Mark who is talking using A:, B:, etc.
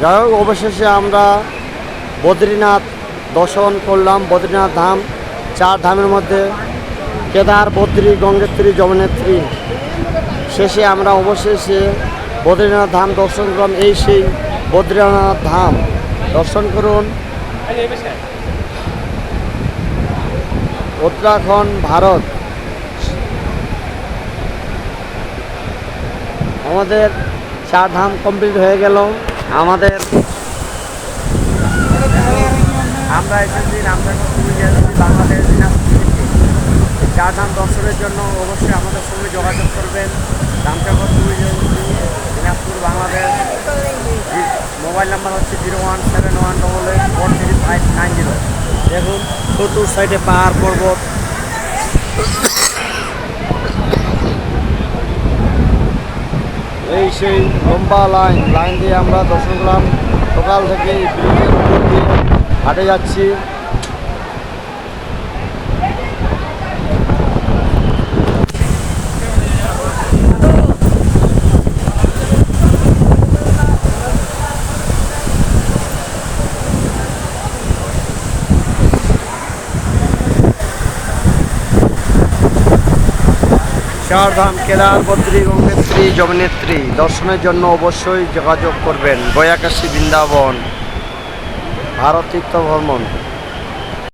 A: যাই হোক অবশেষে আমরা বদ্রীনাথ দর্শন করলাম। বদ্রীনাথ ধাম, চার ধামের মধ্যে কেদার, বদ্রী, গঙ্গেত্রী, যমনেত্রী। শেষে আমরা অবশেষে বদ্রীনাথ ধাম দর্শন করলাম। এই সেই বদ্রীনাথ ধাম। দর্শন করুন। উত্তরাখণ্ড, ভারত। আমাদের চার ধাম কমপ্লিট হয়ে গেল। আমাদের আমরা এসেছি এজেন্সি বাংলাদেশ। এই দর্শনের জন্য অবশ্যই আমাদের সঙ্গে যোগাযোগ করবেন। Ramnagar tourism Dinajpur, Bangladesh. Mobile number হচ্ছে zero one seven one double eight four three five nine zero. দেখুন চতুর সাইডে পাহাড় পর্বত। এই সেই লম্বা লাইন লাইন দিয়ে আমরা দর্শন করলাম। সকাল থেকে হাটে দিয়ে হাঁটে যাচ্ছি। চারধাম কেলার বদ্রী গঙ্গেত্রী যমনেত্রী, দর্শনের জন্য অবশ্যই যোগাযোগ করবেন গয়াকাশী বৃন্দাবন ভারত তীর্থ ভ্রমণ।